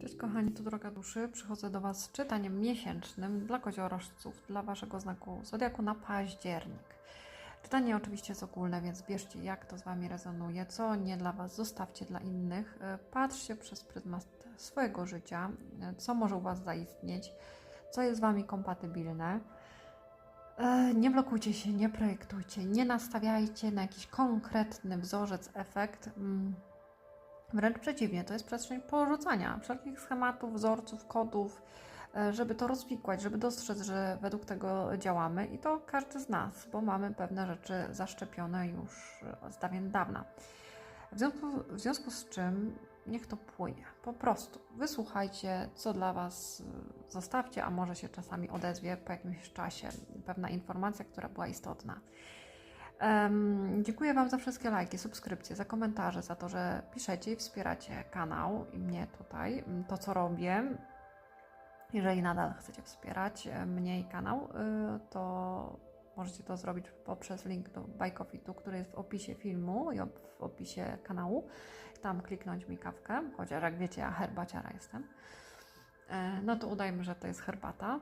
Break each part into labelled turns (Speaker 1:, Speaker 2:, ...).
Speaker 1: Cześć kochani, tu Droga Duszy. Przychodzę do Was z czytaniem miesięcznym dla koziorożców, dla Waszego znaku Zodiaku na październik. Czytanie oczywiście jest ogólne, więc bierzcie jak to z Wami rezonuje, co nie dla Was, zostawcie dla innych. E, Patrzcie przez pryzmat swojego życia, e, co może u Was zaistnieć, co jest z Wami kompatybilne. E, Nie blokujcie się, nie projektujcie, nie nastawiajcie na jakiś konkretny wzorzec, efekt. Mm, Wręcz przeciwnie, to jest przestrzeń porzucania wszelkich schematów, wzorców, kodów, e, żeby to rozwikłać, żeby dostrzec, że według tego działamy i to każdy z nas, bo mamy pewne rzeczy zaszczepione już e, z dawien dawna. W związku, w związku z czym niech to płynie. Po prostu wysłuchajcie, co dla Was e, zostawcie, a może się czasami odezwie po jakimś czasie pewna informacja, która była istotna. Em, dziękuję Wam za wszystkie lajki, subskrypcje, za komentarze, za to, że piszecie i wspieracie kanał i mnie tutaj, m, to co robię. Jeżeli nadal chcecie wspierać e, mnie i kanał, y, to możecie to zrobić poprzez link do Buy Coffee, tu, który jest w opisie filmu i w opisie kanału. Tam kliknąć mi kawkę, chociaż jak wiecie, ja herbaciara jestem. E, No to udajmy, że to jest herbata.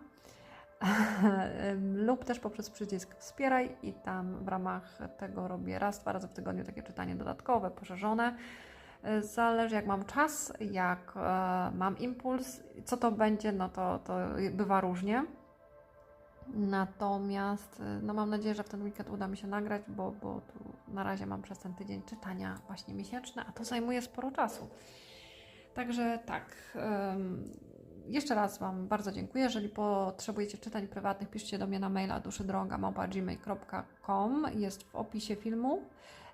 Speaker 1: lub też poprzez przycisk wspieraj i tam w ramach tego robię raz, dwa razy w tygodniu takie czytanie dodatkowe, poszerzone. E, Zależy jak mam czas, jak e, mam impuls, co to będzie, no to, to bywa różnie. Natomiast e, no mam nadzieję, że w ten weekend uda mi się nagrać, bo, bo tu na razie mam przez ten tydzień czytania właśnie miesięczne, a to zajmuje sporo czasu. Także tak. em, jeszcze raz Wam bardzo dziękuję. Jeżeli potrzebujecie czytań prywatnych, piszcie do mnie na maila duszydroga.gmail.com Jest w opisie filmu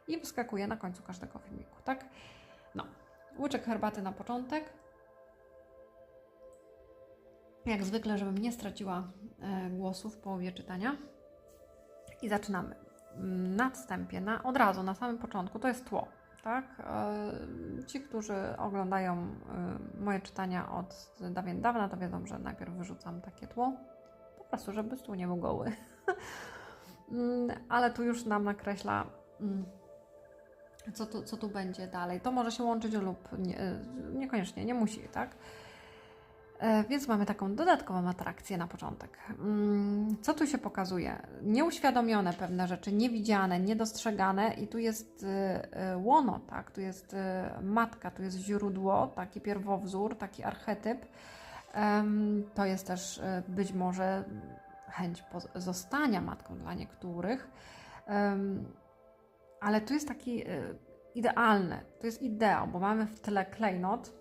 Speaker 1: i wyskakuje na końcu każdego filmiku, tak? No. Łyczek herbaty na początek. Jak zwykle, żebym nie straciła e, głosu w połowie czytania. I zaczynamy. Na wstępie, na, od razu, na samym początku, to jest tło tak? E, Ci, którzy oglądają e, moje czytania od dawien dawna, to wiedzą, że najpierw wyrzucam takie tło, po prostu, żeby stół nie był goły. Mm, Ale tu już nam nakreśla, mm, co tu, co tu będzie dalej. To może się łączyć lub nie, niekoniecznie, nie musi, tak? E, Więc mamy taką dodatkową atrakcję na początek. Mm, Co tu się pokazuje? Nieuświadomione pewne rzeczy, niewidziane, niedostrzegane, i tu jest e, e, łono, tak? tu jest e, matka, tu jest źródło, taki pierwowzór, taki archetyp. To jest też być może chęć zostania matką dla niektórych, ale tu jest taki idealny, to jest ideał, bo mamy w tle klejnot,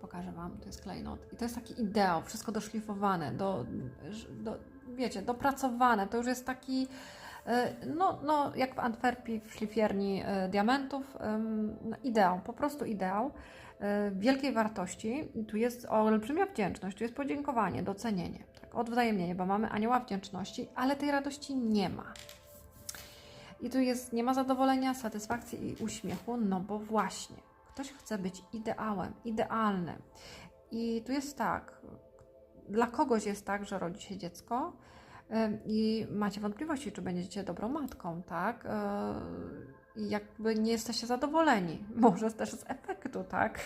Speaker 1: Pokażę Wam, to jest klejnot. I to jest taki ideał, wszystko doszlifowane, do, do, wiecie, dopracowane. To już jest taki, e, no, no jak w Antwerpii, w szlifierni e, diamentów, no, ideał, po prostu ideał e, wielkiej wartości. I tu jest olbrzymia wdzięczność, tu jest podziękowanie, docenienie, tak, odwzajemnienie, bo mamy anioła wdzięczności, ale tej radości nie ma. I tu jest, nie ma zadowolenia, satysfakcji i uśmiechu, no bo właśnie, ktoś chce być ideałem, idealnym. I tu jest tak, dla kogoś jest tak, że rodzi się dziecko i macie wątpliwości, czy będziecie dobrą matką, tak? Yy, I jakby nie jesteście zadowoleni, może też z efektu, tak?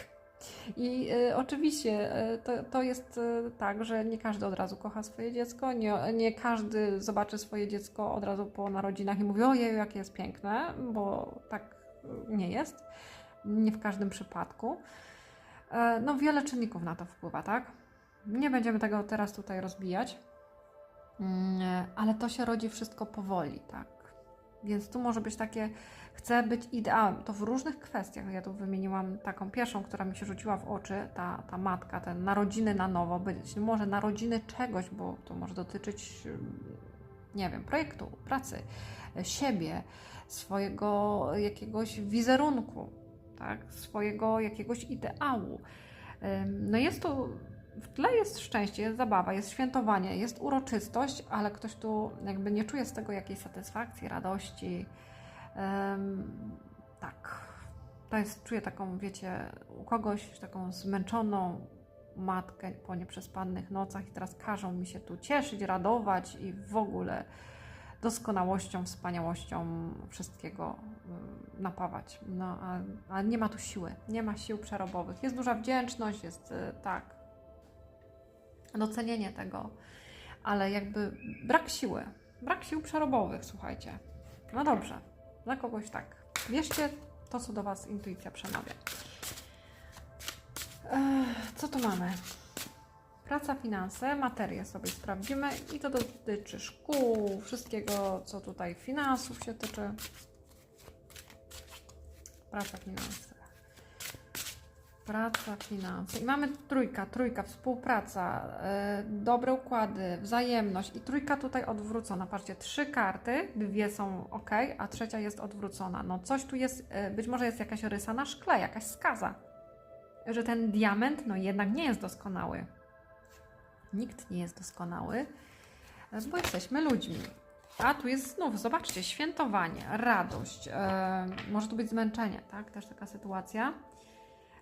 Speaker 1: I y, oczywiście y, to, to jest tak, że nie każdy od razu kocha swoje dziecko, nie, nie każdy zobaczy swoje dziecko od razu po narodzinach i mówi, ojej, jakie jest piękne, bo tak nie jest, nie w każdym przypadku. E, No wiele czynników na to wpływa, tak? Nie będziemy tego teraz tutaj rozbijać, Mm, ale to się rodzi wszystko powoli, tak? Więc tu może być takie, chcę być ideałem. To w różnych kwestiach. Ja tu wymieniłam taką pierwszą, która mi się rzuciła w oczy, ta, ta matka, te narodziny na nowo, być może narodziny czegoś, bo to może dotyczyć, ym, nie wiem, projektu, pracy, e, siebie, swojego jakiegoś wizerunku, tak? swojego jakiegoś ideału. No jest tu, w tle jest szczęście, jest zabawa, jest świętowanie, jest uroczystość, ale ktoś tu jakby nie czuje z tego jakiejś satysfakcji, radości. Tak, to jest, czuję taką, wiecie, u kogoś taką zmęczoną matkę po nieprzespanych nocach i teraz każą mi się tu cieszyć, radować i w ogóle doskonałością, wspaniałością wszystkiego y, napawać. No, a, a nie ma tu siły, nie ma sił przerobowych. Jest duża wdzięczność, jest y, tak, docenienie tego, ale jakby brak siły, brak sił przerobowych, słuchajcie. No dobrze, dla kogoś tak. Wierzcie to, co do Was intuicja przemawia. Co tu mamy? Praca, finanse, materię sobie sprawdzimy i to dotyczy szkół, wszystkiego, co tutaj finansów się tyczy. Praca, finanse. Praca, finanse. I mamy trójka, trójka, współpraca, yy, dobre układy, wzajemność i trójka tutaj odwrócona. Patrzcie, trzy karty, dwie są ok, a trzecia jest odwrócona. No coś tu jest, yy, być może jest jakaś rysa na szkle, jakaś skaza, że ten diament no jednak nie jest doskonały. Nikt nie jest doskonały, bo jesteśmy ludźmi. A tu jest znów, zobaczcie, świętowanie, radość, e, może tu być zmęczenie, tak? Też taka sytuacja.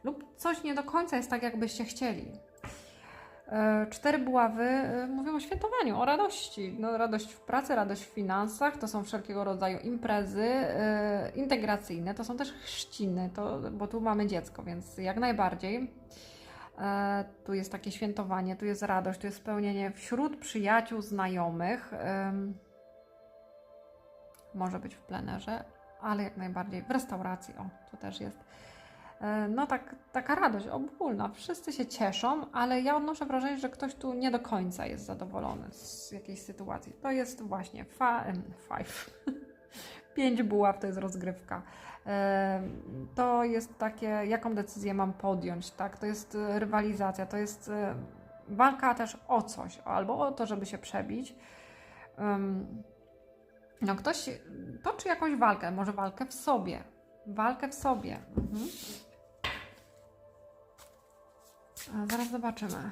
Speaker 1: Lub coś nie do końca jest tak, jakbyście chcieli. E, cztery buławy e, mówią o świętowaniu, o radości. No, radość w pracy, radość w finansach, to są wszelkiego rodzaju imprezy e, integracyjne, to są też chrzciny, to, bo tu mamy dziecko, więc jak najbardziej. E, tu jest takie świętowanie, tu jest radość, tu jest spełnienie wśród przyjaciół, znajomych. Może być w plenerze, ale jak najbardziej w restauracji. O, to też jest. E, No tak, taka radość ogólna. Wszyscy się cieszą, ale ja odnoszę wrażenie, że ktoś tu nie do końca jest zadowolony z jakiejś sytuacji. To jest właśnie fa, five. Pięć buław to jest rozgrywka. To jest takie, jaką decyzję mam podjąć, tak? To jest e, rywalizacja, to jest e, walka też o coś, albo o to, żeby się przebić. No ktoś toczy jakąś walkę, może walkę w sobie. Walkę w sobie. Mhm. Zaraz zobaczymy.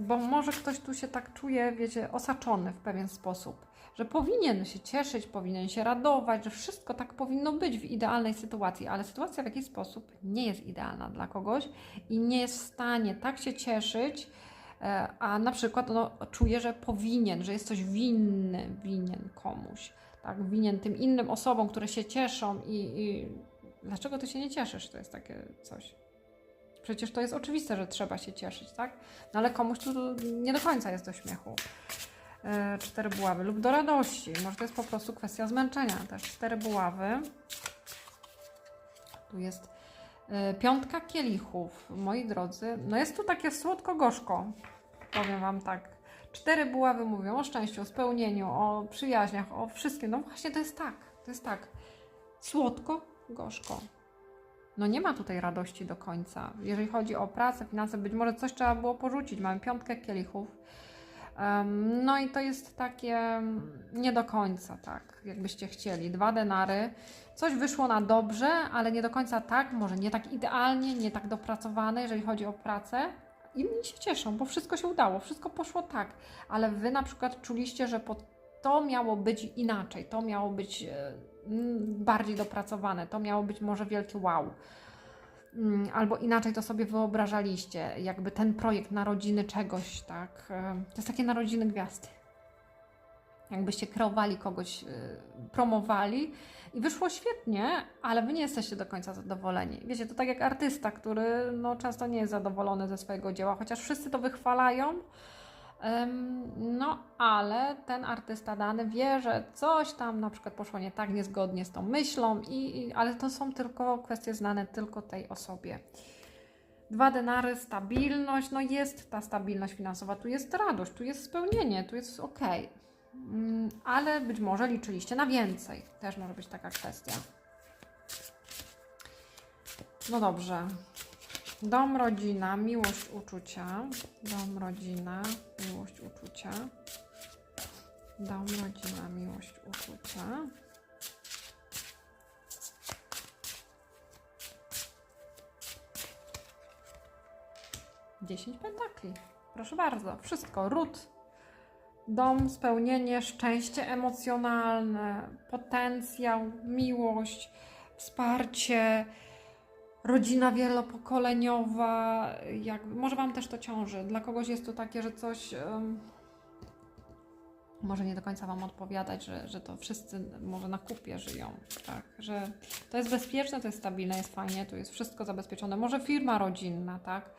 Speaker 1: Bo może ktoś tu się tak czuje, wiecie, osaczony w pewien sposób, że powinien się cieszyć, powinien się radować, że wszystko tak powinno być w idealnej sytuacji, ale sytuacja w jakiś sposób nie jest idealna dla kogoś i nie jest w stanie tak się cieszyć, e, a na przykład no, czuje, że powinien, że jest coś winny, winien komuś, tak, winien tym innym osobom, które się cieszą i, i dlaczego ty się nie cieszysz? To jest takie coś. Przecież to jest oczywiste, że trzeba się cieszyć, tak? No ale komuś tu nie do końca jest do śmiechu. E, cztery buławy lub do radości. Może to jest po prostu kwestia zmęczenia. Też cztery buławy. Tu jest e, piątka kielichów, moi drodzy. No jest tu takie słodko-gorzko. Powiem Wam tak. Cztery buławy mówią o szczęściu, o spełnieniu, o przyjaźniach, o wszystkim. No właśnie to jest tak. To jest tak. Słodko-gorzko no nie ma tutaj radości do końca. Jeżeli chodzi o pracę, finanse, być może coś trzeba było porzucić. Mamy piątkę kielichów. No i to jest takie nie do końca, tak, jakbyście chcieli. Dwa denary. Coś wyszło na dobrze, ale nie do końca tak, może nie tak idealnie, nie tak dopracowane, jeżeli chodzi o pracę. Inni się cieszą, bo wszystko się udało, wszystko poszło tak, ale wy na przykład czuliście, że to miało być inaczej, to miało być e, bardziej dopracowane, to miało być może wielkie wow. Mm, Albo inaczej to sobie wyobrażaliście, jakby ten projekt narodziny czegoś, tak? E, To jest takie narodziny gwiazd. Jakbyście kreowali kogoś, e, promowali i wyszło świetnie, ale wy nie jesteście do końca zadowoleni. Wiecie, to tak jak artysta, który no, często nie jest zadowolony ze swojego dzieła, chociaż wszyscy to wychwalają, No, ale ten artysta dany wie, że coś tam na przykład poszło nie tak, niezgodnie z tą myślą, i, i, ale to są tylko kwestie znane tylko tej osobie. Dwa denary, stabilność, no jest ta stabilność finansowa, tu jest radość, tu jest spełnienie, tu jest ok. Mm, Ale być może liczyliście na więcej. Też może być taka kwestia. No dobrze. Dom, rodzina, miłość, uczucia. Dom, rodzina, miłość, uczucia. Dom, rodzina, miłość, uczucia. Dziesięć pentakli. Proszę bardzo, wszystko. Ród, dom, spełnienie, szczęście emocjonalne, potencjał, miłość, wsparcie, rodzina wielopokoleniowa, jak, może Wam też to ciąży. Dla kogoś jest to takie, że coś. em, może nie do końca Wam odpowiadać, że, że to wszyscy może na kupie żyją, tak, że to jest bezpieczne, to jest stabilne, jest fajnie, tu jest wszystko zabezpieczone, może firma rodzinna, tak,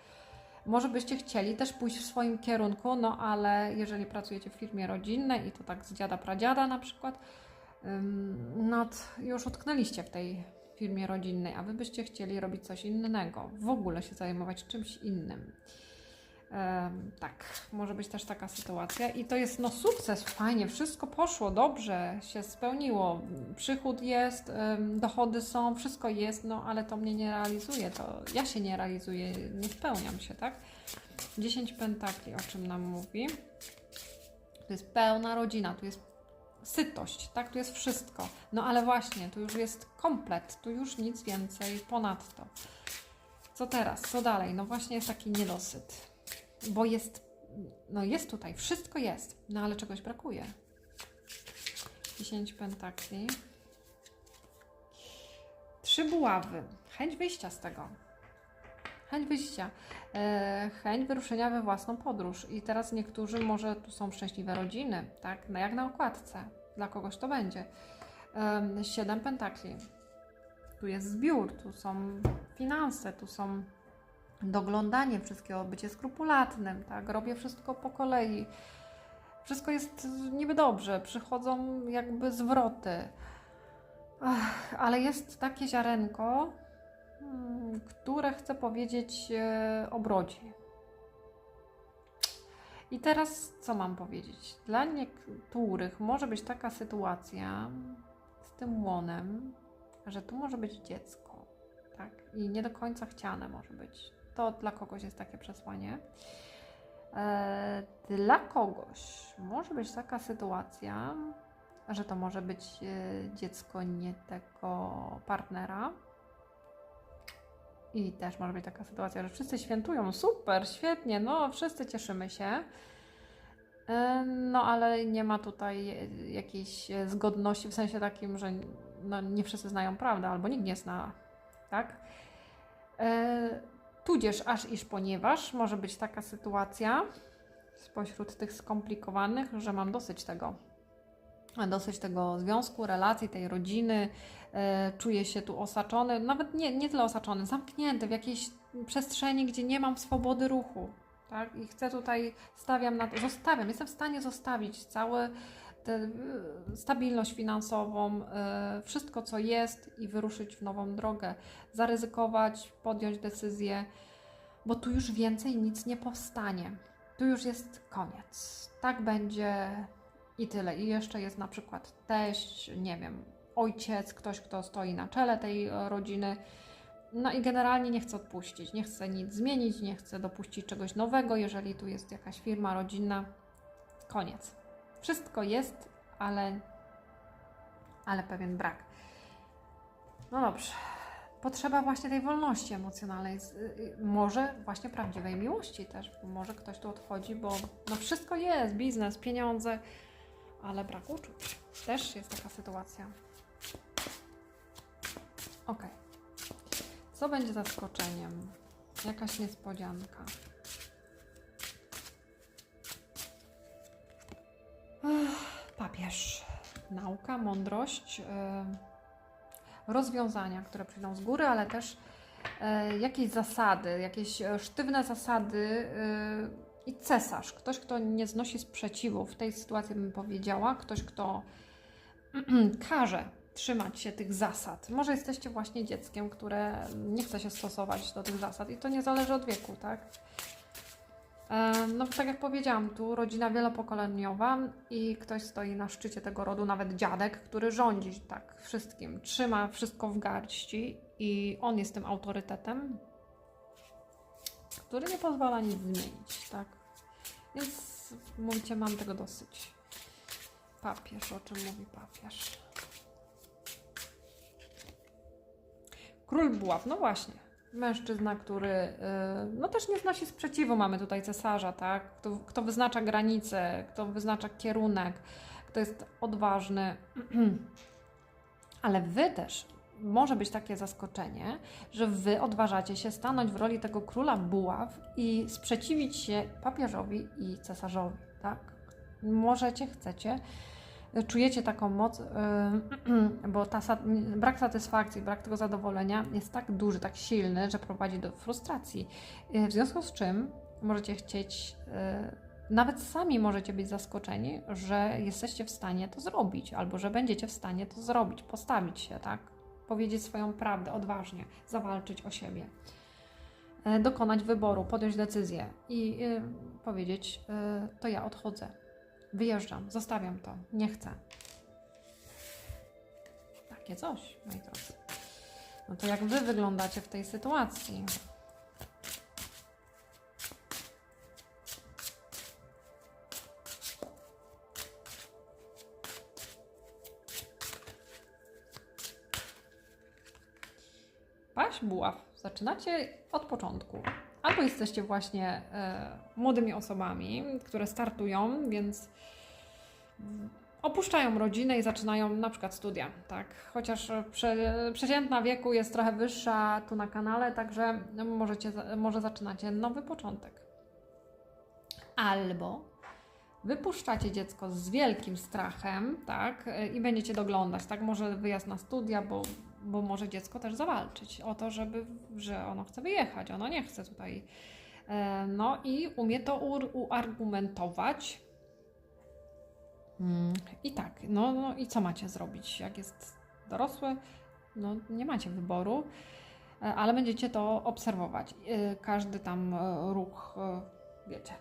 Speaker 1: może byście chcieli też pójść w swoim kierunku, no ale jeżeli pracujecie w firmie rodzinnej i to tak z dziada pradziada na przykład, ym, no już utknęliście w tej firmie rodzinnej, a Wy byście chcieli robić coś innego, w ogóle się zajmować czymś innym. Tak, może być też taka sytuacja i to jest no sukces, fajnie, wszystko poszło dobrze, się spełniło, przychód jest, dochody są, wszystko jest, no ale to mnie nie realizuje, to ja się nie realizuję, nie spełniam się, tak? 10 pentakli, o czym nam mówi? To jest pełna rodzina, tu jest sytość, tak? Tu jest wszystko. No ale właśnie, tu już jest komplet, tu już nic więcej ponadto. Co teraz? Co dalej? No właśnie jest taki niedosyt bo jest, no jest tutaj, wszystko jest, no ale czegoś brakuje. 10 pentakli. Trzy buławy. Chęć wyjścia z tego. Chęć wyjścia. E, chęć wyruszenia we własną podróż. I teraz niektórzy, może tu są szczęśliwe rodziny, tak? No jak na okładce. Dla kogoś to będzie. Siedem pentakli. Tu jest zbiór, tu są finanse, tu są doglądanie wszystkiego, bycie skrupulatnym, tak? Robię wszystko po kolei. Wszystko jest niby dobrze, przychodzą jakby zwroty. Ach, ale jest takie ziarenko, mm, które chcę powiedzieć e, o brodzie. I teraz co mam powiedzieć? Dla niektórych może być taka sytuacja z tym łonem, że tu może być dziecko, tak? I nie do końca chciane może być to dla kogoś jest takie przesłanie. E, dla kogoś może być taka sytuacja, że to może być e, dziecko nie tego partnera. I też może być taka sytuacja, że wszyscy świętują, super, świetnie, no wszyscy cieszymy się. E, no ale nie ma tutaj jakiejś zgodności w sensie takim, że no, nie wszyscy znają prawdę, albo nikt nie zna, tak? Tudzież aż iż ponieważ może być taka sytuacja spośród tych skomplikowanych, że mam dosyć tego. Dosyć tego związku, relacji, tej rodziny, e, czuję się tu osaczony, nawet nie, nie tyle osaczony, zamknięty w jakiejś przestrzeni, gdzie nie mam swobody ruchu. Tak? I chcę tutaj, stawiam na to, zostawiam, jestem w stanie zostawić całe tę e, stabilność finansową, e, wszystko co jest i wyruszyć w nową drogę, zaryzykować, podjąć decyzję, bo tu już więcej nic nie powstanie. Tu już jest koniec. Tak będzie i tyle. I jeszcze jest na przykład teść, nie wiem, ojciec, ktoś, kto stoi na czele tej rodziny. No i generalnie nie chce odpuścić, nie chce nic zmienić, nie chce dopuścić czegoś nowego, jeżeli tu jest jakaś firma rodzinna. Koniec. Wszystko jest, ale, ale pewien brak. No dobrze. Potrzeba właśnie tej wolności emocjonalnej, y, y, może właśnie prawdziwej miłości też, może ktoś tu odchodzi, bo no wszystko jest, biznes, pieniądze, ale brak uczuć. Też jest taka sytuacja. Ok. Co będzie zaskoczeniem? Jakaś niespodzianka. papież. Nauka, mądrość, yy, rozwiązania, które przyjdą z góry, ale też yy, jakieś zasady, jakieś e, sztywne zasady yy, i cesarz. Ktoś, kto nie znosi sprzeciwu. W tej sytuacji bym powiedziała, ktoś, kto każe trzymać się tych zasad. Może jesteście właśnie dzieckiem, które nie chce się stosować do tych zasad i to nie zależy od wieku, tak? No, tak jak powiedziałam, tu rodzina wielopokoleniowa i ktoś stoi na szczycie tego rodu, nawet dziadek, który rządzi tak wszystkim, trzyma wszystko w garści i on jest tym autorytetem, który nie pozwala nic zmienić, tak? Więc mówicie, mam tego dosyć. Papież, o czym mówi papież? Król buław, no właśnie mężczyzna, który y, no też nie znosi sprzeciwu. Mamy tutaj cesarza, tak? Kto, kto wyznacza granice, kto wyznacza kierunek, kto jest odważny. Ale wy też może być takie zaskoczenie, że wy odważacie się stanąć w roli tego króla buław i sprzeciwić się papieżowi i cesarzowi, tak? Możecie, chcecie, czujecie taką moc, yy, bo ta, brak satysfakcji, brak tego zadowolenia jest tak duży, tak silny, że prowadzi do frustracji. Yy, W związku z czym możecie chcieć, yy, nawet sami możecie być zaskoczeni, że jesteście w stanie to zrobić, albo że będziecie w stanie to zrobić, postawić się, tak? Powiedzieć swoją prawdę odważnie, zawalczyć o siebie e, dokonać wyboru, podjąć decyzję i y, powiedzieć: y, To ja odchodzę, wyjeżdżam, zostawiam to, nie chcę. Takie coś, moi drodzy. No to jak wy wyglądacie w tej sytuacji? Buław. Zaczynacie od początku. Albo jesteście właśnie e, młodymi osobami, które startują, więc opuszczają rodzinę i zaczynają na przykład studia, tak? Chociaż prze, przeciętna wieku jest trochę wyższa tu na kanale, także możecie, może zaczynacie nowy początek. Albo wypuszczacie dziecko z wielkim strachem, tak? I będziecie doglądać, tak? Może wyjazd na studia, bo bo może dziecko też zawalczyć o to, żeby, że ono chce wyjechać, ono nie chce tutaj. E, No i umie to uargumentować. Mm, I tak, no, no i co macie zrobić? Jak jest dorosły, no nie macie wyboru, e, ale będziecie to obserwować. E, Każdy tam ruch, wiecie.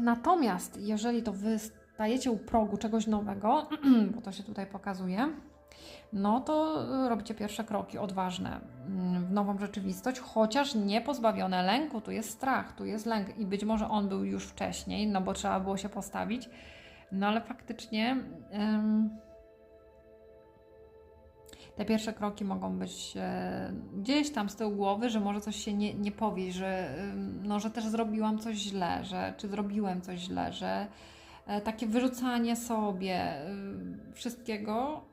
Speaker 1: Natomiast jeżeli to wy stajecie u progu czegoś nowego, bo to się tutaj pokazuje, no to y, robicie pierwsze kroki odważne mm, w nową rzeczywistość, chociaż nie pozbawione lęku. Tu jest strach, tu jest lęk i być może on był już wcześniej, no bo trzeba było się postawić. No ale faktycznie ym, te pierwsze kroki mogą być e, gdzieś tam z tyłu głowy, że może coś się nie, nie powie, że, no, że też zrobiłam coś źle, że czy zrobiłem coś źle, że e, takie wyrzucanie sobie y, wszystkiego,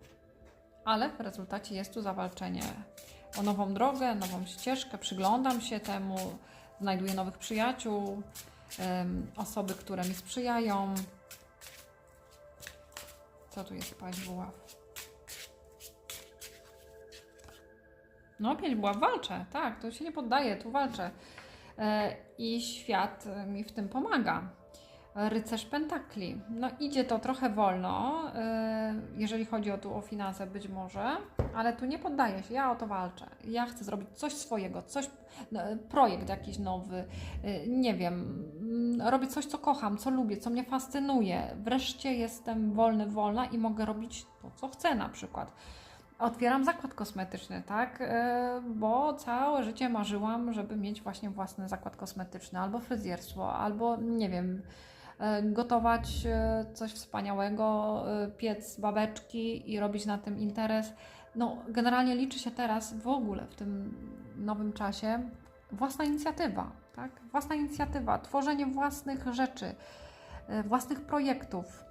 Speaker 1: ale w rezultacie jest tu zawalczenie o nową drogę, nową ścieżkę. Przyglądam się temu, znajduję nowych przyjaciół, osoby, które mi sprzyjają. Co tu jest paść buław? No, pięć buław, walczę, tak, to się nie poddaję, tu walczę. E, I świat mi w tym pomaga. Rycerz Pentakli. No idzie to trochę wolno, e, jeżeli chodzi o tu o finanse być może, ale tu nie poddaję się, ja o to walczę. Ja chcę zrobić coś swojego, coś, no, projekt jakiś nowy, e, nie wiem, mm, robić coś, co kocham, co lubię, co mnie fascynuje. Wreszcie jestem wolny, wolna i mogę robić to, co chcę na przykład. Otwieram zakład kosmetyczny, tak? E, Bo całe życie marzyłam, żeby mieć właśnie własny zakład kosmetyczny, albo fryzjerstwo, albo nie wiem, gotować e, coś wspaniałego, e, piec babeczki i robić na tym interes. No, generalnie liczy się teraz w ogóle w tym nowym czasie własna inicjatywa, tak? Własna inicjatywa, tworzenie własnych rzeczy, e, własnych projektów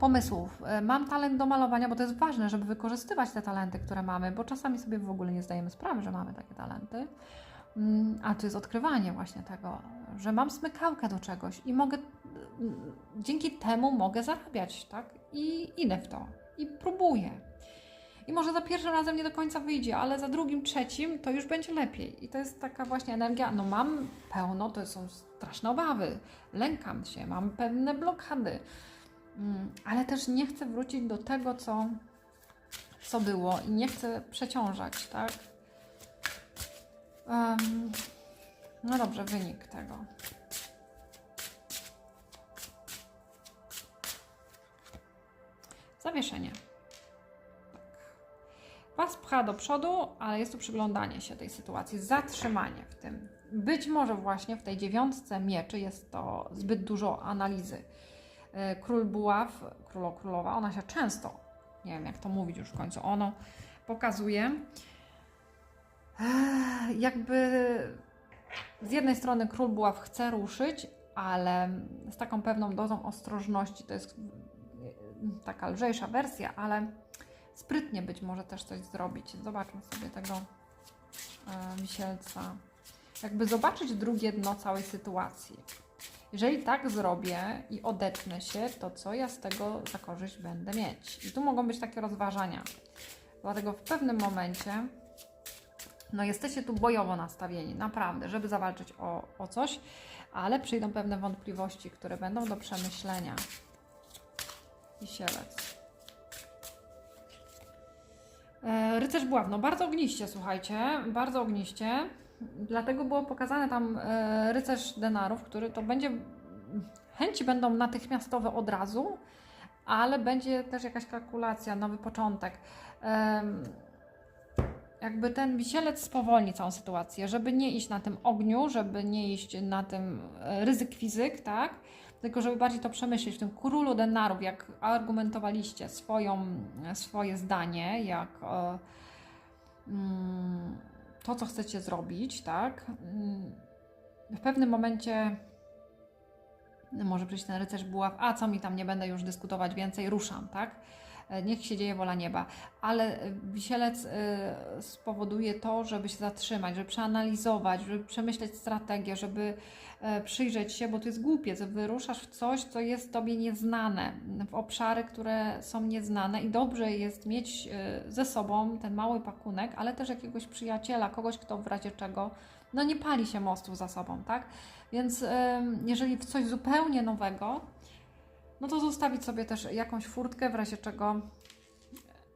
Speaker 1: pomysłów. E, Mam talent do malowania, bo to jest ważne, żeby wykorzystywać te talenty, które mamy, bo czasami sobie w ogóle nie zdajemy sprawy, że mamy takie talenty. Mm, A to jest odkrywanie właśnie tego, że mam smykałkę do czegoś i mogę, mm, dzięki temu mogę zarabiać, tak? I idę w to i próbuję. I może za pierwszym razem nie do końca wyjdzie, ale za drugim, trzecim to już będzie lepiej. I to jest taka właśnie energia, no mam pełno, to są straszne obawy, lękam się, mam pewne blokady. Mm, ale też nie chcę wrócić do tego, co, co było i nie chcę przeciążać, tak? Em, no dobrze, wynik tego. Zawieszenie. Tak. Was pcha do przodu, ale jest tu przyglądanie się tej sytuacji, zatrzymanie w tym. Być może właśnie w tej dziewiątce mieczy jest to zbyt dużo analizy e, król buław, królo, królowa, ona się często, nie wiem jak to mówić już w końcu, ono pokazuje, jakby z jednej strony król buław chce ruszyć, ale z taką pewną dozą ostrożności, to jest e, taka lżejsza wersja, ale sprytnie być może też coś zrobić. Zobaczmy sobie tego e, wisielca. Jakby zobaczyć drugie dno całej sytuacji Jeżeli tak zrobię i odetnę się, to co ja z tego za korzyść będę mieć? I tu mogą być takie rozważania. Dlatego w pewnym momencie, no jesteście tu bojowo nastawieni, naprawdę, żeby zawalczyć o, o coś, ale przyjdą pewne wątpliwości, które będą do przemyślenia. Wisielec. E, Rycerz buław, no bardzo ogniście, słuchajcie, bardzo ogniście. Dlatego było pokazane tam e, rycerz denarów, który to będzie. Chęci będą natychmiastowe od razu, ale będzie też jakaś kalkulacja, nowy początek. Jakby ten wisielec spowolni całą sytuację, żeby nie iść na tym ogniu, żeby nie iść na tym e, ryzyk fizyk, tak? Tylko żeby bardziej to przemyśleć w tym królu denarów, jak argumentowaliście swoją, swoje zdanie, jak e, mm, to, co chcecie zrobić, tak? Mm, W pewnym momencie może przyjść ten rycerz buław, a co mi tam, nie będę już dyskutować więcej, ruszam, tak? E, Niech się dzieje wola nieba. Ale e, wisielec e, spowoduje to, żeby się zatrzymać, żeby przeanalizować, żeby przemyśleć strategię, żeby przyjrzeć się, bo to jest głupiec. Wyruszasz w coś, co jest Tobie nieznane, w obszary, które są nieznane i dobrze jest mieć ze sobą ten mały pakunek, ale też jakiegoś przyjaciela, kogoś, kto w razie czego no nie pali się mostów za sobą, tak? Więc jeżeli w coś zupełnie nowego, no to zostawić sobie też jakąś furtkę, w razie czego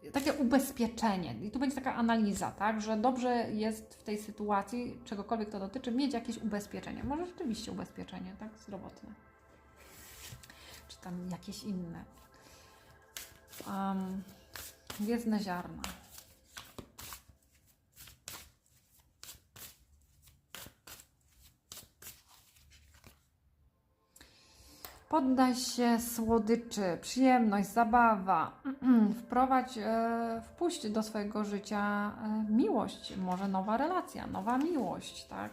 Speaker 1: e, takie ubezpieczenie. I tu będzie taka analiza, tak, że dobrze jest w tej sytuacji, czegokolwiek to dotyczy, mieć jakieś ubezpieczenie. Może rzeczywiście ubezpieczenie, tak, zdrowotne. Czy tam jakieś inne. Um, gwiezdne ziarna. Poddaj się słodyczy, przyjemność, zabawa. Wprowadź, e, wpuść do swojego życia e, miłość, może nowa relacja, nowa miłość, tak?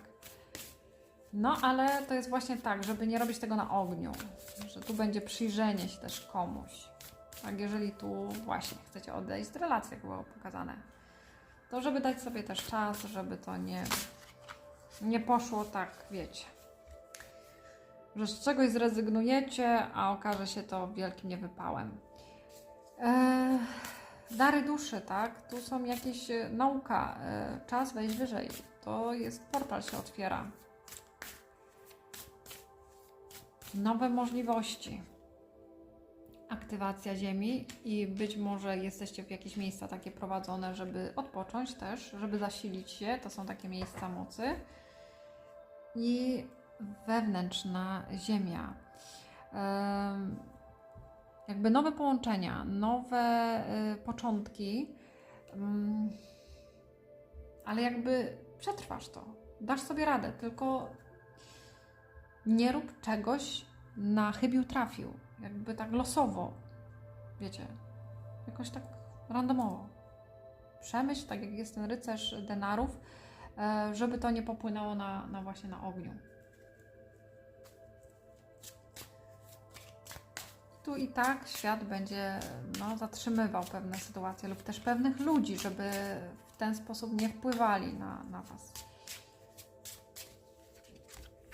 Speaker 1: No, ale to jest właśnie tak, żeby nie robić tego na ogniu, że tu będzie przyjrzenie się też komuś. Tak, jeżeli tu właśnie chcecie odejść z relacji, jak było pokazane, to żeby dać sobie też czas, żeby to nie, nie poszło tak, wiecie że z czegoś zrezygnujecie, a okaże się to wielkim niewypałem. Eee, dary duszy, tak? Tu są jakieś e, nauka, e, czas wejść wyżej. To jest portal się otwiera. Nowe możliwości. Aktywacja Ziemi i być może jesteście w jakieś miejsca takie prowadzone, żeby odpocząć też, żeby zasilić się. To są takie miejsca mocy. I wewnętrzna ziemia. Em, Jakby nowe połączenia, nowe y, początki, mm, ale jakby przetrwasz to, dasz sobie radę, tylko nie rób czegoś na chybił trafił, jakby tak losowo, wiecie, jakoś tak randomowo. Przemyśl, tak jak jest ten rycerz denarów, e, żeby to nie popłynęło na, na właśnie na ogniu. Tu i tak świat będzie no, zatrzymywał pewne sytuacje lub też pewnych ludzi, żeby w ten sposób nie wpływali na, na Was.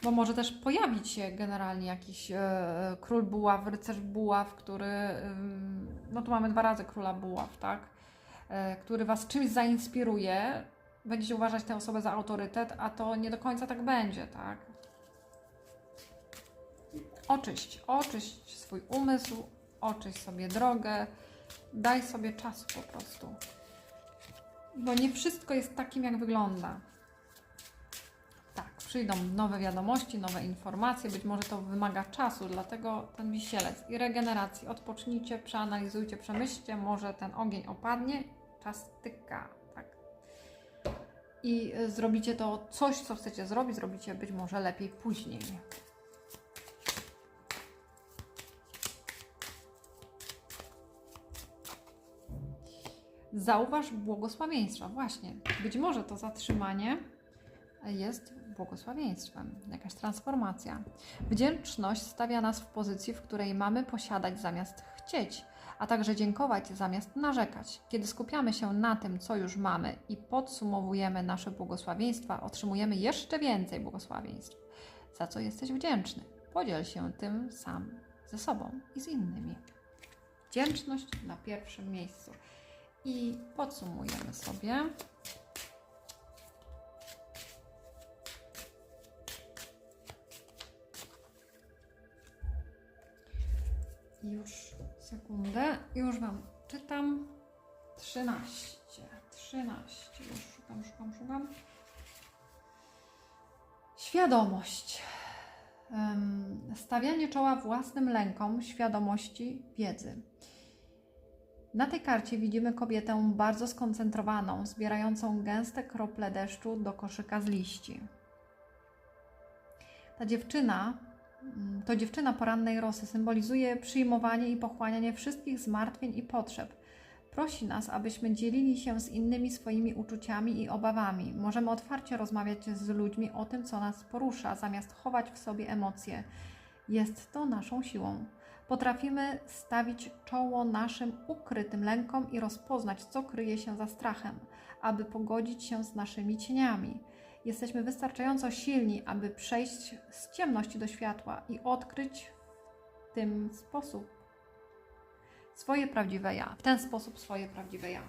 Speaker 1: Bo może też pojawić się generalnie jakiś e, król buław, rycerz buław, który, no tu mamy dwa razy króla buław, tak? E, który Was czymś zainspiruje, będziecie uważać tę osobę za autorytet, a to nie do końca tak będzie, tak? Oczyść, oczyść swój umysł, oczyść sobie drogę, daj sobie czasu po prostu. Bo nie wszystko jest takim, jak wygląda. Tak, przyjdą nowe wiadomości, nowe informacje, być może to wymaga czasu, dlatego ten wisielec i regeneracji. Odpocznijcie, przeanalizujcie, przemyślcie, może ten ogień opadnie, czas tyka, tak. I y, zrobicie to coś, co chcecie zrobić, zrobicie być może lepiej później. Zauważ błogosławieństwa. Właśnie. Być może to zatrzymanie jest błogosławieństwem, jakaś transformacja. Wdzięczność stawia nas w pozycji, w której mamy posiadać zamiast chcieć, a także dziękować zamiast narzekać. Kiedy skupiamy się na tym, co już mamy i podsumowujemy nasze błogosławieństwa, otrzymujemy jeszcze więcej błogosławieństw, za co jesteś wdzięczny. podziel się tym sam ze sobą i z innymi. Wdzięczność na pierwszym miejscu. I podsumujemy sobie. Już sekundę, już Wam czytam. 13, 13, już szukam, szukam, szukam. Świadomość. Stawianie czoła własnym lękom, świadomości, wiedzy. Na tej karcie widzimy kobietę bardzo skoncentrowaną, zbierającą gęste krople deszczu do koszyka z liści. Ta dziewczyna, mm, to dziewczyna porannej rosy, symbolizuje przyjmowanie i pochłanianie wszystkich zmartwień i potrzeb. Prosi nas, abyśmy dzielili się z innymi swoimi uczuciami i obawami. Możemy otwarcie rozmawiać z ludźmi o tym, co nas porusza, zamiast chować w sobie emocje. Jest to naszą siłą. Potrafimy stawić czoło naszym ukrytym lękom i rozpoznać, co kryje się za strachem, aby pogodzić się z naszymi cieniami. Jesteśmy wystarczająco silni, aby przejść z ciemności do światła i odkryć w tym sposób swoje prawdziwe ja. W ten sposób swoje prawdziwe ja.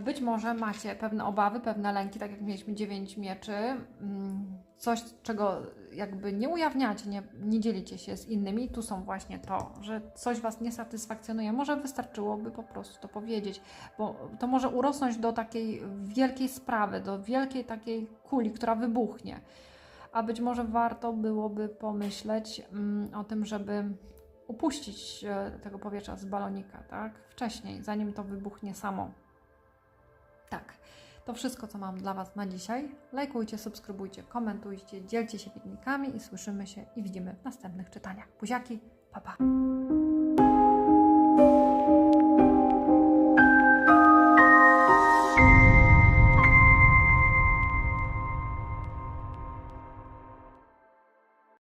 Speaker 1: Być może macie pewne obawy, pewne lęki, tak jak mieliśmy dziewięć mieczy, mm, coś, czego jakby nie ujawniacie, nie, nie dzielicie się z innymi. Tu są właśnie to, że coś Was nie satysfakcjonuje. Może wystarczyłoby po prostu to powiedzieć, bo to może urosnąć do takiej wielkiej sprawy, do wielkiej takiej kuli, która wybuchnie. A być może warto byłoby pomyśleć mm, o tym, żeby upuścić e, tego powietrza z balonika, tak? Wcześniej, zanim to wybuchnie samo. Tak, to wszystko, co mam dla Was na dzisiaj. Lajkujcie, subskrybujcie, komentujcie, dzielcie się filmikami i słyszymy się i widzimy w następnych czytaniach. Buziaki, pa pa!